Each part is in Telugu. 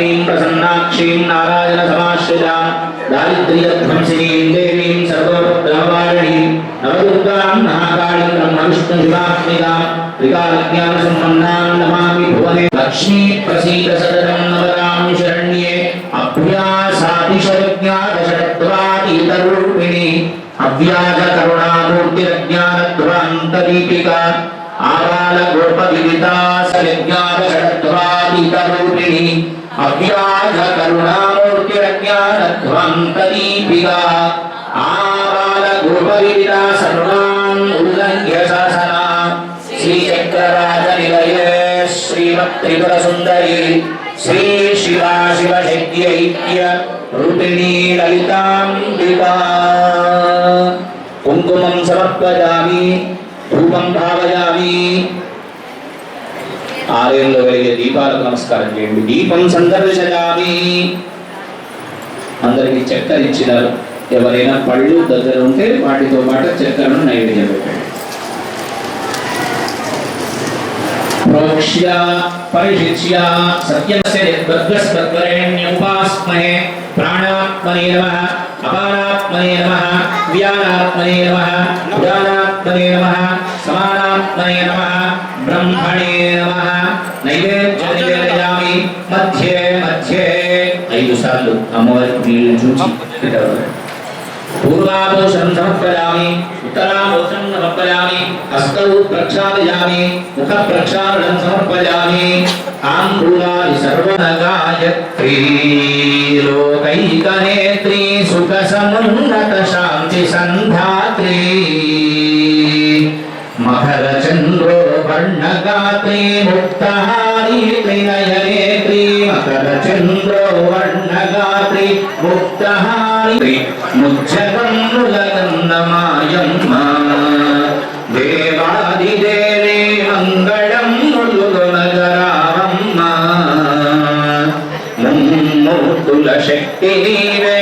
लक्ष्मीं प्रसन्नाक्षीं नारायणसमाश्रितां दारिद्र्यध्वंसिनीं, देवीं सर्वप्रवारिणीं नवदुर्गां महाकाळीं ब्रह्मविष्णुशिवात्मिकां त्रिकालज्ञानसम्पन्नां नमामि भुवने लक्ष्मी प्रसीद सततं नवरां शरण्ये अभ्यासातिशरज्ञातशरत्वातीतरूपिणी अव्याजकरुणामूर्तिरज्ञानत्वान्तदीपिका आबालगोपविदिता सविज्ञानशरत्वातीतरूपिणी అభ్యాసాతిశయజ్ఞాతషడ్వాతీతరూపిణి అవ్యాజ కరుణామూర్తిరజ్ఞానధ్వాంతదీపిక ఆబాల గోప విదితాసయజ్ఞాతషడ్వాతీతరూపిణి అవ్యాజ కరుణామూర్తిరజ్ఞానధ్వాంతదీపిక ఆబాల గోప విదితా సర్వాన్ ఉల్లంఘ్య శాసనా శ్రీచక్రరాజ నిలయే శ్రీమత్రిపుర సుందరి శ్రీ శివా శివ శక్త్యైక్య రూపిణీ లలితాంబికా. కుంకుమం సమర్పయామి ధూపం భావయామి ఆలయంలో వెలిగే దీపాలకు నమస్కారం చేయండి. దీపం సందర్శయామి అందరికి చక్కెర ఇచ్చినారు. ఎవరైనా పళ్ళు దగ్గర ఉంటే వాటితో పాటు చక్కెరను నైవేద్యం పెట్టండి. ప్రోక్ష్య పరిశిచ్య సత్యస్య ఉపాస్మహే ప్రాణాత్మనే నమ అపారాత్మనే నమ వ్యానాత్మనే నమ ఉదానాత్మనే నమ సమానాత్మనే నమ మధ్యే మధ్యే. ఐదు సార్లు అమ్మవారికి నీళ్ళు చూచి పూర్వాదోషం సమర్పయామి ఉత్తరాదోషం సమర్పయామి హస్తౌ ప్రక్షాళయామి ముఖ ప్రక్షాళనం సమర్పయామి ఆంగులాది సర్వనగాయత్రీ. లోకైకనేత్రీ సుఖ సమున్నత శాంతి సంధాత్రీ మకర చంద్రో వర్ణగాత్రీ ముక్తహారీ చంద్రో వర్ణగాత్రీ ముక్తహారీ ముచ్చకం ములగంధమాయమ్మ దేవాదిదేవే మంగళం ములుగొనగరావమ్మ ముమ్మూర్తుల శక్తి నీవే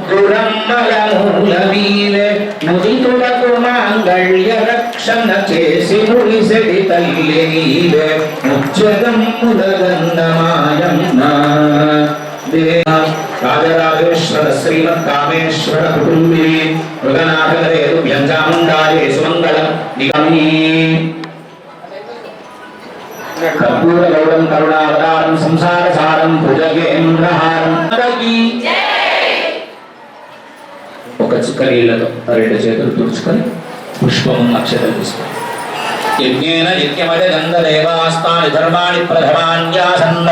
ముగ్గురమ్మల ముదితులకు మాంగళ్య రక్షణ చేసి ముడిసెడి తల్లి నీవే ముచ్చగమ్ముల గంధమాయమ్మ రాజరాజేశ్వర శ్రీమత్ కామేశ్వర కుటుంబిని మృగనాథరేరు వ్యంజాముండాయే సుమంగళం నిగమీ. కర్పూర గౌడం కరుణావతారం సంసార సారం భుజగేంద్రహారం. ఒక నీళ్ళతో రెండు చేతులు తుడుచుకొని పుష్పము అక్షతలు తీసుకోండి యజ్ఞేన యజ్ఞమయ గంధదేవాస్తాని ధర్మాణి ప్రథమాన్యాసన్న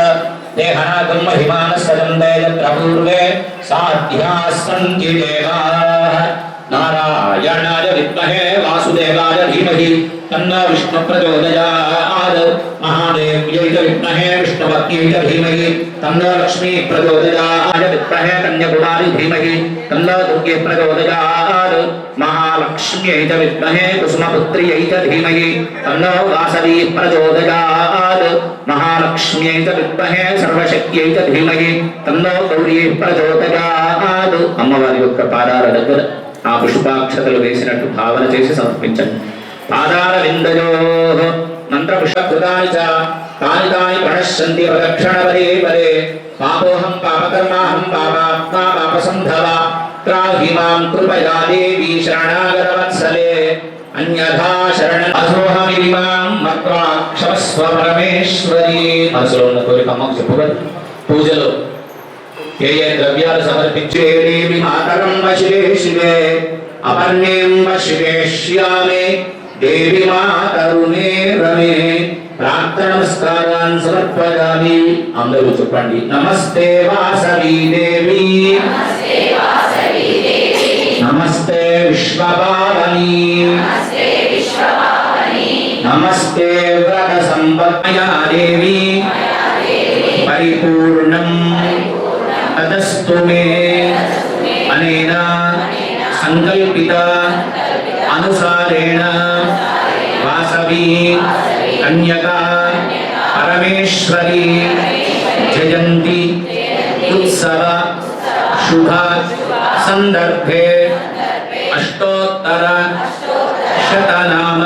దేహనాగం మహిమాన సజందే యత్ర పూర్వే సాధ్యాస్సంతి దేవాః. నారాయణాయ విద్మహే వాసుదేవాయ ధీమహి తన్న విష్ణు ప్రచోదయాత్ మహాదేవ్యై విద్మహే విష్ణుపత్న్యై ధీమహి తన్న లక్ష్మీ ప్రచోదయాయ విద్మహే కన్యకుమారి ధీమహి తన్న దుర్గే ప్రచోదయాత్ మహాలక్ష్మ్యై విద్మహే కుసుమపుత్ర్యై ధీమహి తన్న వాసవి ప్రచోదయాత్ మహాలక్ష్మ్యై విద్మహే సర్వశక్త్యై ధీమహి తన్న గౌరీ ప్రచోదయాత్ అమ్మవారి యొక్క పాదాల దగ్గర ఆ పుష్పాక్షతలు వేసినట్టు భావన చేసి సమర్పించండి. పాదాల విందయో మంత్రపుష్పకృతాని చ తాని తాని ప్రణశ్యంతి ప్రదక్షిణ పదే. పదే పాపోహం పాపకర్మాహం పాపాత్మా పాపసంధవ త్రాహి మాం కృపయా దేవి శరణాగత వత్సలే అన్యథా శరణ అసోహమిది మాం మత్వా క్షమస్వ పరమేశ్వరి. మనసులో ఉన్న కోరిక అమ్మకు చెప్పగలరు పూజలో ఏ ఏ ద్రవ్యాలు సమర్పించే మాతరం వశిరే శివే అపర్ణేం వశిరే శ్యామే దేవి మాతరుణే రమే ప్రార్థన నమస్కారాన్ సమర్పయామి అందరూ చెప్పండి నమస్తే వాసవి దేవి నమస్తే విశ్వపావని నమస్తే వ్రత సంపత్మయా దేవి పరిపూర్ణం ततस्तु मे। अनेन संकल्पित अनुसारेण वासवी कन्यका परमेश्वरी जयंती उत्सव शुभ संदर्भे अष्टोत्तर शतनाम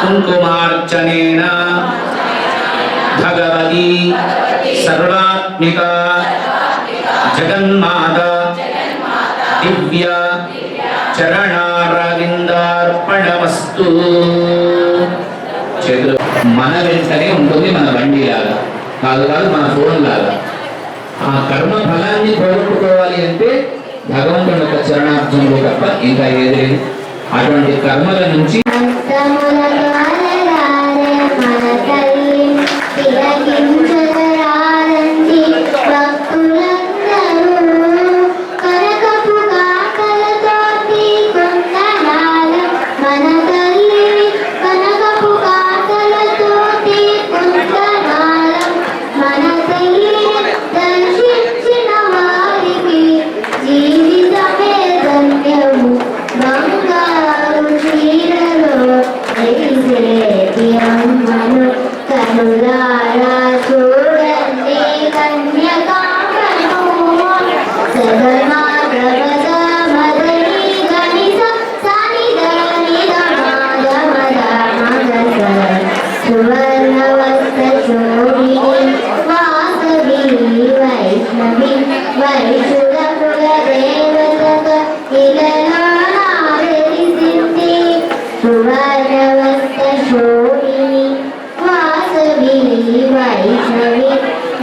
कुंकुमार्चनेन भगवती सर्वात्मिका జగన్మాత దివ్య చరణారవిందార్పణమస్తు. చేతులు మన వెంటనే ఉంటుంది మన బండి లాగా కాదు కాదు మన ఫోన్ లాగా ఆ కర్మ ఫలాన్ని పోగొట్టుకోవాలి అంటే భగవంతుని యొక్క చరణార్థంలో తప్ప ఇంకా ఏది అటువంటి కర్మల నుంచి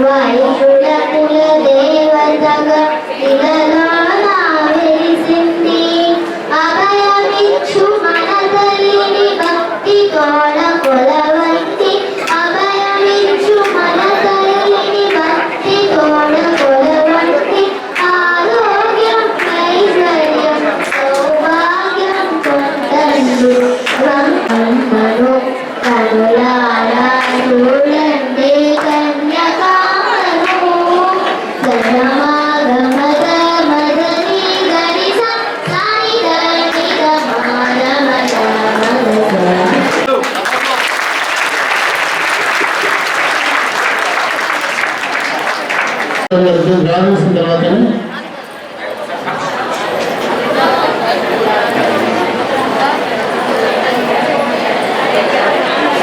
வாய்குல குல தேவதங்க తర్వాత